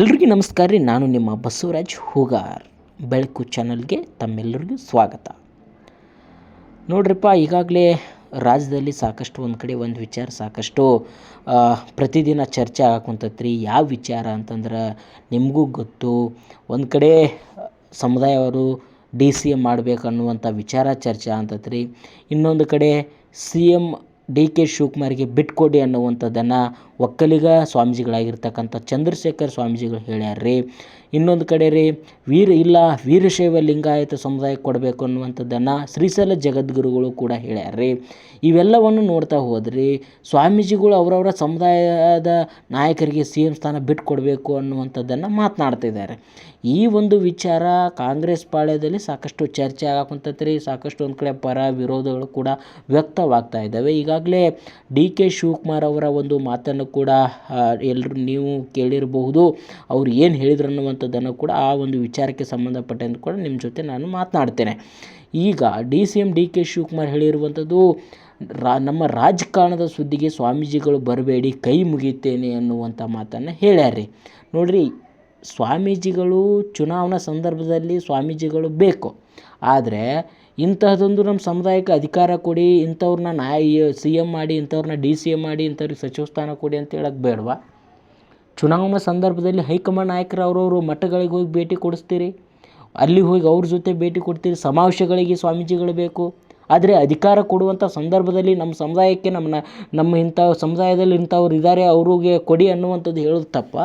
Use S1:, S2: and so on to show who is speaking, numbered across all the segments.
S1: ಎಲ್ರಿಗೂ ನಮಸ್ಕಾರ ರೀ. ನಾನು ನಿಮ್ಮ ಬಸವರಾಜ್ ಹೂಗಾರ್. ಬೆಳಕು ಚಾನಲ್ಗೆ ತಮ್ಮೆಲ್ಲರಿಗೂ ಸ್ವಾಗತ. ನೋಡ್ರಿಪ್ಪ, ಈಗಾಗಲೇ ರಾಜ್ಯದಲ್ಲಿ ಸಾಕಷ್ಟು, ಒಂದು ಕಡೆ ಒಂದು ವಿಚಾರ ಸಾಕಷ್ಟು ಪ್ರತಿದಿನ ಚರ್ಚೆ ಆಗಾಕುಂತೈತ್ರಿ. ಯಾವ ವಿಚಾರ ಅಂತಂದ್ರೆ ನಿಮಗೂ ಗೊತ್ತು. ಒಂದು ಕಡೆ ಸಮುದಾಯವರು ಡಿ ಸಿ ಎಂ ಮಾಡಬೇಕು ಅನ್ನುವಂಥ ವಿಚಾರ ಚರ್ಚೆ ಅಂತತ್ರಿ ಇನ್ನೊಂದು ಕಡೆ ಸಿ ಎಂ ಡಿ ಕೆ ಶಿವಕುಮಾರ್ಗೆ ಬಿಟ್ಕೊಡಿ ಅನ್ನುವಂಥದ್ದನ್ನು ಒಕ್ಕಲಿಗ ಸ್ವಾಮೀಜಿಗಳಾಗಿರ್ತಕ್ಕಂಥ ಚಂದ್ರಶೇಖರ್ ಸ್ವಾಮೀಜಿಗಳು ರೀ. ಇನ್ನೊಂದು ಕಡೆ ರೀ, ವೀರ, ಇಲ್ಲ, ವೀರಶೈವ ಲಿಂಗಾಯತ ಸಮುದಾಯಕ್ಕೆ ಕೊಡಬೇಕು ಅನ್ನುವಂಥದ್ದನ್ನು ಶ್ರೀಶೈಲ ಜಗದ್ಗುರುಗಳು ಕೂಡ ರೀ. ಇವೆಲ್ಲವನ್ನು ನೋಡ್ತಾ ಹೋದ್ರಿ, ಸ್ವಾಮೀಜಿಗಳು ಅವರವರ ಸಮುದಾಯದ ನಾಯಕರಿಗೆ ಸಿ ಎಂ ಸ್ಥಾನ ಬಿಟ್ಕೊಡಬೇಕು ಅನ್ನುವಂಥದ್ದನ್ನು ಮಾತನಾಡ್ತಿದ್ದಾರೆ. ಈ ಒಂದು ವಿಚಾರ ಕಾಂಗ್ರೆಸ್ ಪಾಳ್ಯದಲ್ಲಿ ಸಾಕಷ್ಟು ಚರ್ಚೆ ಆಗಾಕುಂತೈತ್ರಿ ಸಾಕಷ್ಟು ಒಂದು ಕಡೆ ಪರ ವಿರೋಧಗಳು ಕೂಡ ವ್ಯಕ್ತವಾಗ್ತಾ ಇದ್ದಾವೆ. ಈಗಾಗಲೇ ಡಿ ಕೆ ಶಿವಕುಮಾರ್ ಅವರ ಒಂದು ಮಾತನ್ನು ಕೂಡ ಎಲ್ಲರೂ ನೀವು ಕೇಳಿರಬಹುದು. ಅವ್ರು ಏನು ಹೇಳಿದ್ರು ಅನ್ನುವಂಥದ್ದನ್ನು ಕೂಡ ಆ ಒಂದು ವಿಚಾರಕ್ಕೆ ಸಂಬಂಧಪಟ್ಟಂತೆ ಕೂಡ ನಿಮ್ಮ ಜೊತೆ ನಾನು ಮಾತನಾಡ್ತೇನೆ. ಈಗ D C M D K Shivakumar ಹೇಳಿರುವಂಥದ್ದು, ರಾ, ನಮ್ಮ ರಾಜಕಾರಣದ ಸುದ್ದಿಗೆ ಸ್ವಾಮೀಜಿಗಳು ಬರಬೇಡಿ, ಕೈ ಮುಗಿತೇನೆ ಅನ್ನುವಂಥ ಮಾತನ್ನು ಹೇಳ್ಯಾರ್ರಿ. ನೋಡ್ರಿ ಸ್ವಾಮೀಜಿಗಳು ಚುನಾವಣಾ ಸಂದರ್ಭದಲ್ಲಿ ಸ್ವಾಮೀಜಿಗಳು ಬೇಕು. ಆದರೆ ಇಂತಹದೊಂದು ನಮ್ಮ ಸಮುದಾಯಕ್ಕೆ ಅಧಿಕಾರ ಕೊಡಿ, ಇಂಥವ್ರನ್ನ ನಾ ಸಿ ಎಂ ಮಾಡಿ, ಇಂಥವ್ರನ್ನ ಡಿ ಸಿ ಎಂ ಮಾಡಿ, ಇಂಥವ್ರಿಗೆ ಸಚಿವ ಸ್ಥಾನ ಕೊಡಿ ಅಂತ ಹೇಳಕ್ಕೆ ಬೇಡವಾ? ಚುನಾವಣಾ ಸಂದರ್ಭದಲ್ಲಿ ಹೈಕಮಾಂಡ್ ನಾಯಕರು ಅವ್ರವ್ರ ಮಠಗಳಿಗೆ ಹೋಗಿ ಭೇಟಿ ಕೊಡಿಸ್ತೀರಿ? ಅಲ್ಲಿ ಹೋಗಿ ಅವ್ರ ಜೊತೆ ಭೇಟಿ ಕೊಡ್ತೀರಿ? ಸಮಾವೇಶಗಳಿಗೆ ಸ್ವಾಮೀಜಿಗಳು ಬೇಕು. ಆದರೆ ಅಧಿಕಾರ ಕೊಡುವಂಥ ಸಂದರ್ಭದಲ್ಲಿ ನಮ್ಮ ಸಮುದಾಯಕ್ಕೆ ನಮ್ಮನ್ನ ನಮ್ಮ ಇಂಥ ಸಮುದಾಯದಲ್ಲಿ ಇಂಥವ್ರು ಇದ್ದಾರೆ ಅವ್ರಿಗೆ ಕೊಡಿ ಅನ್ನುವಂಥದ್ದು ಹೇಳೋದು ತಪ್ಪ?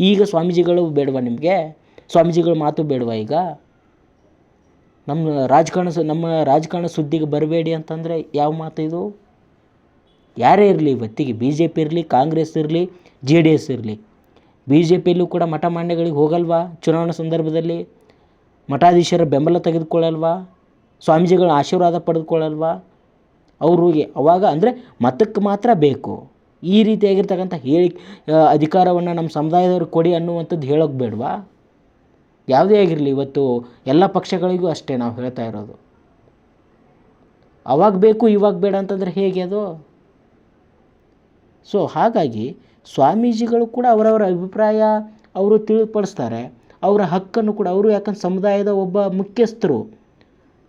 S1: ಈಗ ಸ್ವಾಮೀಜಿಗಳು ಬೇಡವಾ ನಿಮಗೆ? ಸ್ವಾಮೀಜಿಗಳ ಮಾತು ಬೇಡವಾ ಈಗ? ನಮ್ಮ ರಾಜಕಾರಣ ನಮ್ಮ ರಾಜಕಾರಣ ಸುದ್ದಿಗೆ ಬರಬೇಡಿ ಅಂತಂದರೆ ಯಾವ ಮಾತು ಇದು? ಯಾರೇ ಇರಲಿ, ಇವತ್ತಿಗೆ ಬಿ ಜೆ ಪಿ ಇರಲಿ, ಕಾಂಗ್ರೆಸ್ ಇರಲಿ, ಜೆ ಡಿ ಎಸ್ ಇರಲಿ ಬಿ ಜೆ ಪಿಯಲ್ಲೂ ಕೂಡ ಮಠ ಮಾಂಡ್ಯಗಳಿಗೆ ಹೋಗಲ್ವಾ ಚುನಾವಣಾ ಸಂದರ್ಭದಲ್ಲಿ? ಮಠಾಧೀಶರ ಬೆಂಬಲ ತೆಗೆದುಕೊಳ್ಳಲ್ವಾ? ಸ್ವಾಮೀಜಿಗಳ ಆಶೀರ್ವಾದ ಪಡೆದುಕೊಳ್ಳಲ್ವಾ? ಅವ್ರಿಗೆ ಅವಾಗ ಅಂದರೆ ಮತಕ್ಕೆ ಮಾತ್ರ ಬೇಕು. ಈ ರೀತಿಯಾಗಿರ್ತಕ್ಕಂಥ ಹೇಳಿ ಅಧಿಕಾರವನ್ನು ನಮ್ಮ ಸಮುದಾಯದವ್ರಿಗೆ ಕೊಡಿ ಅನ್ನುವಂಥದ್ದು ಹೇಳೋಕೆ ಬೇಡವಾ? ಯಾವುದೇ ಆಗಿರಲಿ ಇವತ್ತು ಎಲ್ಲ ಪಕ್ಷಗಳಿಗೂ ಅಷ್ಟೇ ನಾವು ಹೇಳ್ತಾ ಇರೋದು. ಅವಾಗ ಬೇಕು, ಇವಾಗ ಬೇಡ ಅಂತಂದರೆ ಹೇಗೆ ಅದು? ಸೊ ಹಾಗಾಗಿ ಸ್ವಾಮೀಜಿಗಳು ಕೂಡ ಅವರವರ ಅಭಿಪ್ರಾಯ ಅವರು ತಿಳಿಪಡಿಸ್ತಾರೆ. ಅವರ ಹಕ್ಕನ್ನು ಕೂಡ, ಅವರು ಯಾಕಂದ್ರೆ ಸಮುದಾಯದ ಒಬ್ಬ ಮುಖ್ಯಸ್ಥರು.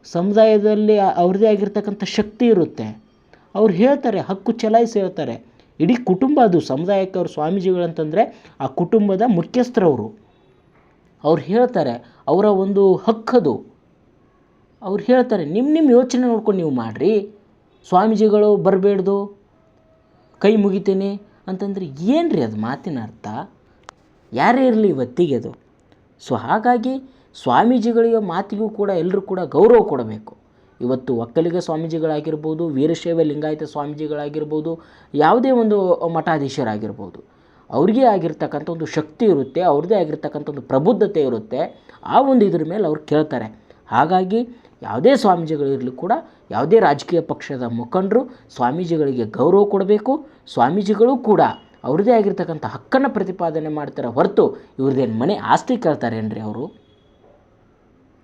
S1: ಸಮುದಾಯದಲ್ಲಿ ಅವ್ರದ್ದೇ ಆಗಿರ್ತಕ್ಕಂಥ ಶಕ್ತಿ ಇರುತ್ತೆ. ಅವ್ರು ಹೇಳ್ತಾರೆ, ಹಕ್ಕು ಚಲಾಯಿಸಿ ಹೇಳ್ತಾರೆ. ಇಡೀ ಕುಟುಂಬ ಅದು ಸಮುದಾಯಕ್ಕೆ ಸ್ವಾಮೀಜಿಗಳು ಅಂತಂದರೆ ಆ ಕುಟುಂಬದ ಮುಖ್ಯಸ್ಥರವರು. ಅವ್ರು ಹೇಳ್ತಾರೆ, ಅವರ ಒಂದು ಹಕ್ಕದು ಅವ್ರು ಹೇಳ್ತಾರೆ ನಿಮ್ಮ ನಿಮ್ಮ ಯೋಚನೆ ನೋಡ್ಕೊಂಡು ನೀವು ಮಾಡಿರಿ. ಸ್ವಾಮೀಜಿಗಳು ಬರಬೇಡ್ದು, ಕೈ ಮುಗಿತೀನಿ ಅಂತಂದ್ರೆ ಏನು ರೀ ಅದು ಮಾತಿನ ಅರ್ಥ? ಯಾರೇ ಇರಲಿ ಇವತ್ತಿಗೆ ಅದು. ಸೊ ಹಾಗಾಗಿ ಸ್ವಾಮೀಜಿಗಳಿಗೆ ಮಾತಿಗೂ ಕೂಡ ಎಲ್ಲರೂ ಕೂಡ ಗೌರವ ಕೊಡಬೇಕು. ಇವತ್ತು ಒಕ್ಕಲಿಗ ಸ್ವಾಮೀಜಿಗಳಾಗಿರ್ಬೋದು, ವೀರಶೈವ ಲಿಂಗಾಯತ ಸ್ವಾಮೀಜಿಗಳಾಗಿರ್ಬೋದು, ಯಾವುದೇ ಒಂದು ಮಠಾಧೀಶರಾಗಿರ್ಬೋದು, ಅವ್ರಿಗೆ ಆಗಿರ್ತಕ್ಕಂಥ ಒಂದು ಶಕ್ತಿ ಇರುತ್ತೆ, ಅವ್ರದ್ದೇ ಆಗಿರ್ತಕ್ಕಂಥ ಒಂದು ಪ್ರಬುದ್ಧತೆ ಇರುತ್ತೆ, ಆ ಒಂದು ಇದ್ರ ಮೇಲೆ ಅವ್ರು ಕೇಳ್ತಾರೆ. ಹಾಗಾಗಿ ಯಾವುದೇ ಸ್ವಾಮೀಜಿಗಳಿರಲಿ ಕೂಡ, ಯಾವುದೇ ರಾಜಕೀಯ ಪಕ್ಷದ ಮುಖಂಡರು ಸ್ವಾಮೀಜಿಗಳಿಗೆ ಗೌರವ ಕೊಡಬೇಕು, ಸ್ವಾಮೀಜಿಗಳು ಕೂಡ ಅವ್ರದ್ದೇ ಆಗಿರ್ತಕ್ಕಂಥ ಹಕ್ಕನ್ನು ಪ್ರತಿಪಾದನೆ ಮಾಡ್ತಾರೆ ಹೊರತು ಇವ್ರದ್ದೇನು ಮನೆ ಆಸ್ತಿ ಕೇಳ್ತಾರೇನ್ರಿ ಅವರು?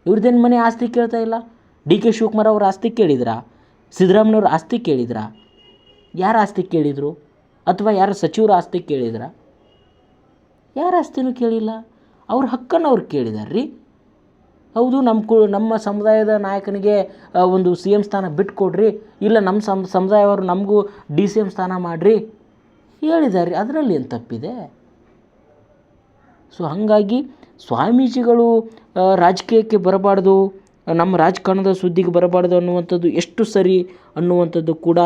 S1: ಇವ್ರದ್ದೇನು ಮನೆ ಆಸ್ತಿ ಕೇಳ್ತಾ ಇಲ್ಲ? ಡಿ ಕೆ ಶಿವಕುಮಾರ್ ಅವ್ರ ಆಸ್ತಿ ಕೇಳಿದ್ರಾ? ಸಿದ್ದರಾಮಯ್ಯವ್ರ ಆಸ್ತಿ ಕೇಳಿದ್ರಾ? ಯಾರ ಆಸ್ತಿ ಕೇಳಿದರು? ಅಥವಾ ಯಾರ ಸಚಿವರ ಆಸ್ತಿ ಕೇಳಿದ್ರಾ? ಯಾರ ಆಸ್ತಿನೂ ಕೇಳಿಲ್ಲ. ಅವ್ರ ಹಕ್ಕನ್ನು ಅವ್ರು ಕೇಳಿದಾರೆ ರೀ ಹೌದು ನಮ್ಮ ಕು, ನಮ್ಮ ಸಮುದಾಯದ ನಾಯಕನಿಗೆ ಒಂದು ಸಿ ಎಂ ಸ್ಥಾನ ಬಿಟ್ಕೊಡ್ರಿ. ಇಲ್ಲ ನಮ್ಮ ಸಮ್ ಸಮುದಾಯವರು ನಮಗೂ ಡಿ ಸಿ ಎಂ ಸ್ಥಾನ ಮಾಡಿರಿ. ಹೇಳಿದ್ದಾರೆ ಅದರಲ್ಲಿ ಏನು ತಪ್ಪಿದೆ? ಸೊ, ಹಾಗಾಗಿ ಸ್ವಾಮೀಜಿಗಳು ರಾಜಕೀಯಕ್ಕೆ ಬರಬಾರ್ದು. ನಮ್ಮ ರಾಜಕಾರಣದ ಸುದ್ದಿಗೆ ಬರಬಾರ್ದು ಅನ್ನುವಂಥದ್ದು ಎಷ್ಟು ಸರಿ ಅನ್ನುವಂಥದ್ದು ಕೂಡ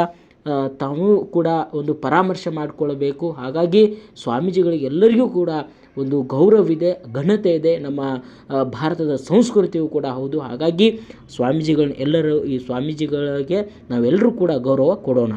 S1: ತಾವು ಕೂಡ ಒಂದು ಪರಾಮರ್ಶೆ ಮಾಡಿಕೊಳ್ಳಬೇಕು ಹಾಗಾಗಿ ಸ್ವಾಮೀಜಿಗಳಿಗೆ ಎಲ್ಲರಿಗೂ ಕೂಡ ಒಂದು ಗೌರವವಿದೆ, ಘನತೆ ಇದೆ, ನಮ್ಮ ಭಾರತದ ಸಂಸ್ಕೃತಿಯೂ ಕೂಡ ಹೌದು. ಹಾಗಾಗಿ ಸ್ವಾಮೀಜಿಗಳನ್ನ ಎಲ್ಲರೂ, ಈ ಸ್ವಾಮೀಜಿಗಳಿಗೆ ನಾವೆಲ್ಲರೂ ಕೂಡ ಗೌರವ ಕೊಡೋಣ.